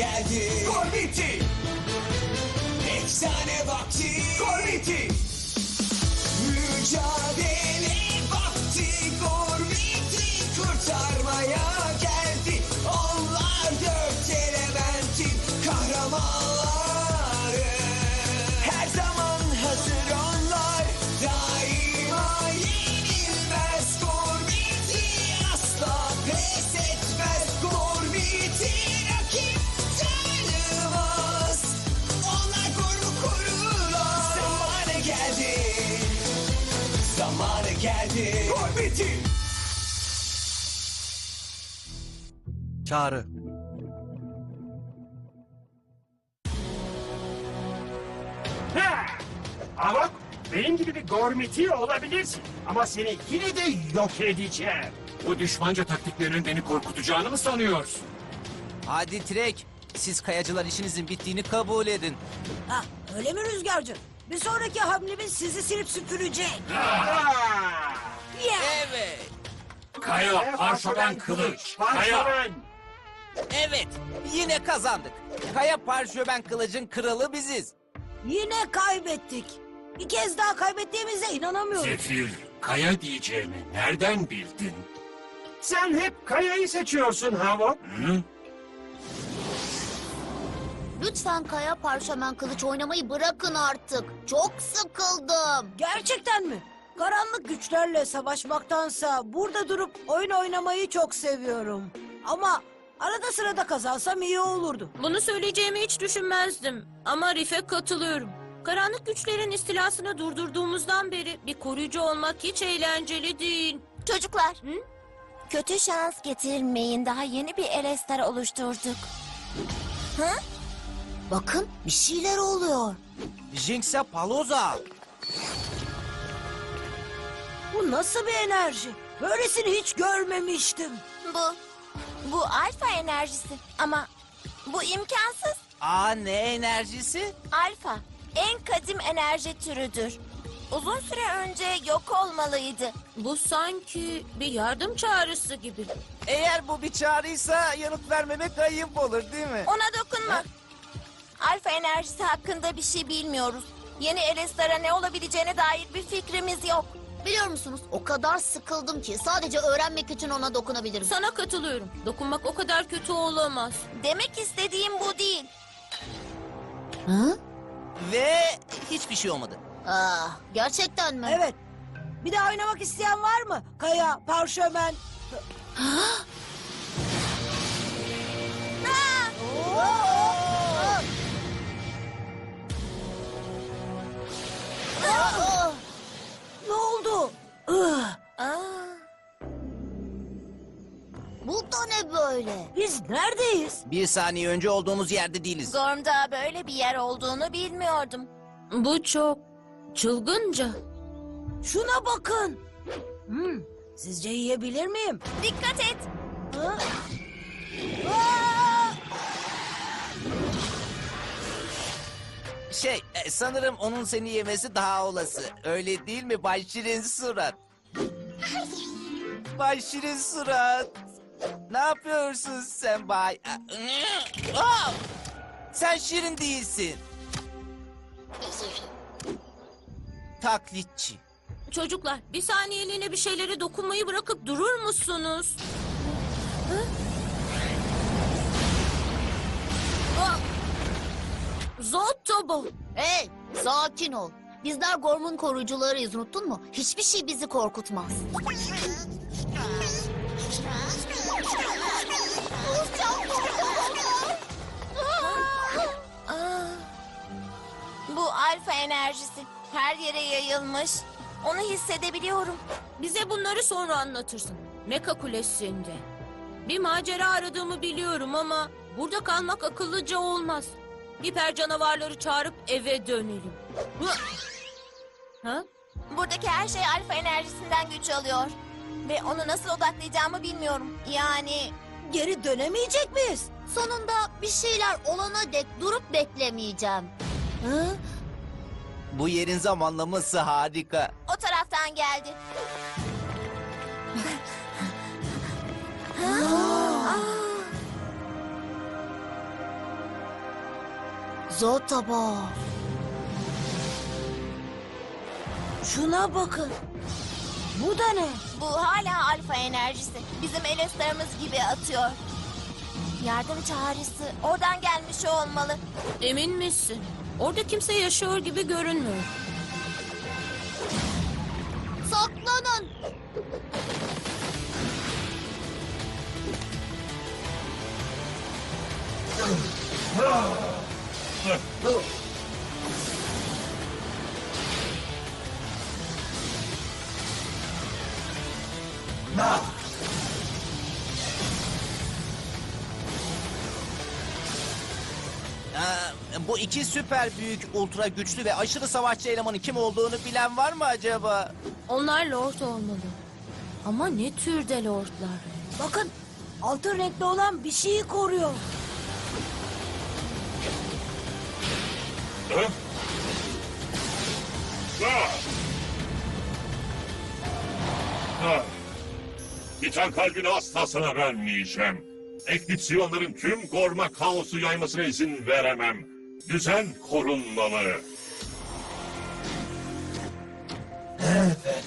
geldi. Gormiti! Efsane vakti. Gormiti! Mücadele vakti. Gormiti kurtarmaya geldi. Onlar dört elementin kahramanları. Geldi. Gormiti! Çağrı. Ha! Avok, benim gibi bir gormiti olabilirsin. Ama seni yine de yok edeceğim. Bu düşmanca taktiklerin beni korkutacağını mı sanıyorsun? Hadi Trek. Siz kayacılar işinizin bittiğini kabul edin. Ha, öyle mi Rüzgarcığım? Bir sonraki hamlemiz sizi silip süpürecek. Ah! Yeah. Evet. Kaya, parşömen kılıç. Kaya. Parşömen! Evet. Yine kazandık. Kaya parşömen kılıcın kralı biziz. Yine kaybettik. Bir kez daha kaybettiğimize inanamıyorum. Zefir, kaya diyeceğimi nereden bildin? Sen hep kayayı seçiyorsun Havok. Hı? Lütfen kaya parşömen kılıç oynamayı bırakın artık. Çok sıkıldım. Gerçekten mi? Karanlık güçlerle savaşmaktansa burada durup oyun oynamayı çok seviyorum. Ama arada sırada kazansam iyi olurdu. Bunu söyleyeceğimi hiç düşünmezdim. Ama Rif'e katılıyorum. Karanlık güçlerin istilasını durdurduğumuzdan beri bir koruyucu olmak hiç eğlenceli değil. Çocuklar. Kötü şans getirmeyin. Daha yeni bir Elestar oluşturduk. Hı? Bakın bir şeyler oluyor. Jinx'e paloza. Bu nasıl bir enerji? Böylesini hiç görmemiştim. Bu, bu alfa enerjisi. Ama bu imkansız. Aa ne enerjisi? Alfa en kadim enerji türüdür. Uzun süre önce yok olmalıydı. Bu sanki bir yardım çağrısı gibi. Eğer bu bir çağrıysa yanıt vermemek ayıp olur değil mi? Ona dokunma. Alfa enerjisi hakkında bir şey bilmiyoruz. Yeni Elestar'a ne olabileceğine dair bir fikrimiz yok. Biliyor musunuz? O kadar sıkıldım ki sadece öğrenmek için ona dokunabilirim. Sana katılıyorum. Dokunmak o kadar kötü olamaz. Demek istediğim bu değil. Ve hiçbir şey olmadı. Ah, gerçekten mi? Evet. Bir daha oynamak isteyen var mı? Kaya, parşömen. Ah, biz neredeyiz? Bir saniye önce olduğumuz yerde değiliz. Gorm'da böyle bir yer olduğunu bilmiyordum. Bu çok çılgınca. Şuna bakın. Hmm, sizce yiyebilir miyim? Dikkat et. Hı? Aa! Şey e, sanırım onun seni yemesi daha olası. Öyle değil mi Bay Şirin Surat? Bay Şirin Surat. Ne yapıyorsun sen Bay? Aa! Sen Şirin değilsin. Taklitçi. Çocuklar bir saniyeliğine bir şeylere dokunmayı bırakıp durur musunuz? Hı? Zottobo. Hey, sakin ol. Bizler Gorm'un koruyucularıyız, unuttun mu? Hiçbir şey bizi korkutmaz. Alfa enerjisi her yere yayılmış. Onu hissedebiliyorum. Bize bunları sonra anlatırsın. Meka Kulesi'nde. Bir macera aradığımı biliyorum ama burada kalmak akıllıca olmaz. Hiper canavarları çağırıp eve dönelim. Hı? Ha? Buradaki her şey alfa enerjisinden güç alıyor. Ve onu nasıl odaklayacağımı bilmiyorum. Yani Geri dönemeyecek miyiz? sonunda bir şeyler olana dek durup beklemeyeceğim. Hı? Bu yerin zamanlaması harika. O taraftan geldi. Zotabo. Şuna bakın. Bu da ne? Bu hala alfa enerjisi. Bizim eleslerimiz gibi atıyor. Yardım çağrısı. Oradan gelmiş olmalı. Emin misin? Orada kimse yaşıyor gibi görünmüyor. Saklanın. Bu iki süper büyük, ultra güçlü ve aşırı savaşçı elemanın kim olduğunu bilen var mı acaba? Onlar lord olmalı. Ama ne türde lordlar? Bakın altın renkli olan bir şeyi koruyor. Hı? Ah! Titan kalbini asla sana vermeyeceğim. Ekliksiyonların tüm gorma kaosu yaymasına izin veremem. Düzen korunmalı. Evet evet.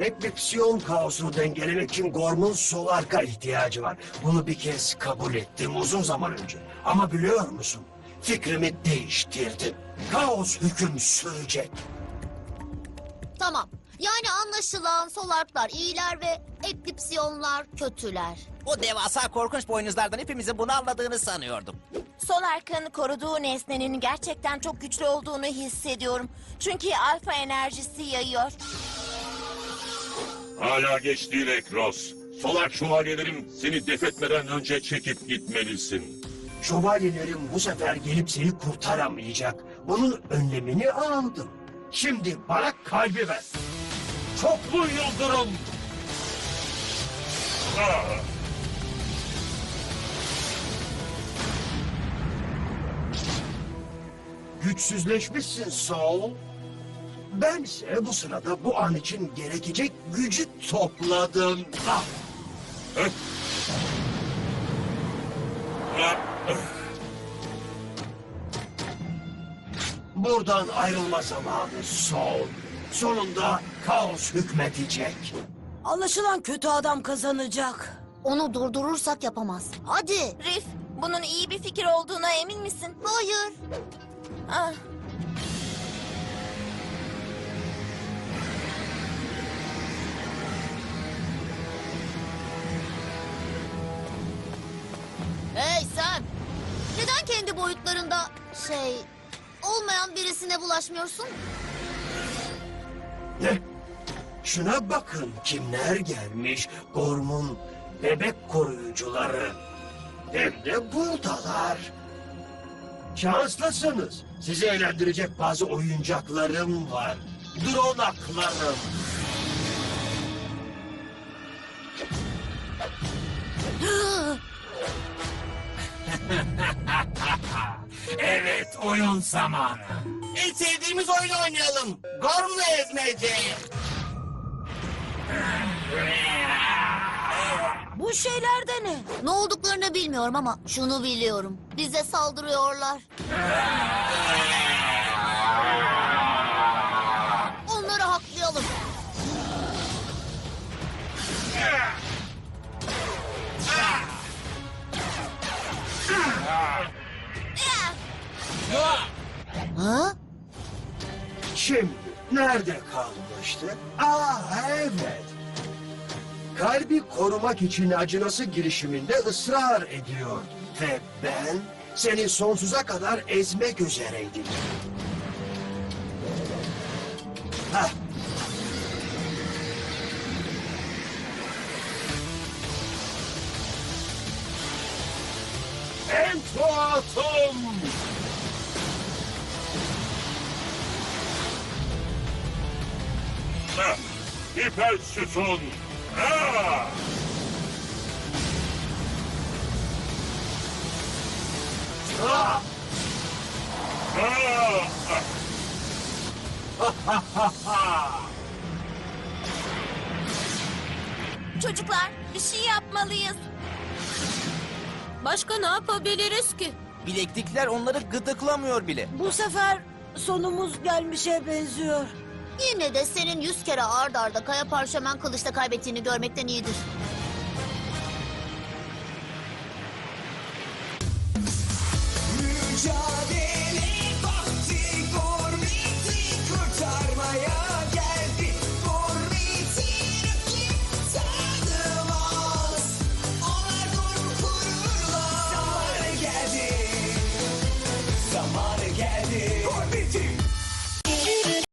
Eklipsiyon kaosunu dengelemek için Gorm'un sol arka ihtiyacı var. Bunu bir kez kabul ettim uzun zaman önce. Ama biliyor musun? Fikrimi değiştirdim. Kaos hüküm sürecek. Tamam. Yani anlaşılan solarklar iyiler ve eklipsiyonlar kötüler. O devasa korkunç boynuzlardan hepimizin bunu anladığını sanıyordum. Solark'ın koruduğu nesnenin gerçekten çok güçlü olduğunu hissediyorum. Çünkü alfa enerjisi yayıyor. Hala geç değil Ekros. Solar şövalyelerim seni defetmeden önce çekip gitmelisin. Şövalyelerim bu sefer gelip seni kurtaramayacak. Bunun önlemini aldım. Şimdi bana kalbi ver. Çoklu yıldırım. Ah! Güçsüzleşmişsin Saul. Bense bu sırada bu an için gerekecek gücü topladım. Ah? Ah! buradan ayrılma zamanı Saul. Sonunda kaos hükmedecek. Anlaşılan kötü adam kazanacak. Onu durdurursak yapamaz. Hadi. Rif, bunun iyi bir fikir olduğuna emin misin? Hayır. Ah. Hey sen! Neden kendi boyutlarında şey olmayan birisine bulaşmıyorsun? Ne? Şuna bakın kimler gelmiş. Gorm'un bebek koruyucuları. Hem de buradalar. Şanslısınız. Sizi eğlendirecek bazı oyuncaklarım var. Dronaklarım. Evet oyun zamanı. En sevdiğimiz oyunu oynayalım. Gorm'la ezmece. Bu şeyler de ne? Ne olduklarını bilmiyorum ama şunu biliyorum. Bize saldırıyorlar. Onları haklayalım. Ha? Şimdi nerede kalmıştı? Aa evet. Kalbi korumak için acınası girişiminde ısrar ediyor. Ve ben seni sonsuza kadar ezmek üzereydim. Hah. Entuatum! Hiper sütun. Çocuklar bir şey yapmalıyız. Başka ne yapabiliriz ki? Bileklikler onları gıdıklamıyor bile. Bu sefer sonumuz gelmişe benziyor. Yine de senin yüz kere ard arda kaya parşömen kılıçta kaybettiğini görmekten iyidir.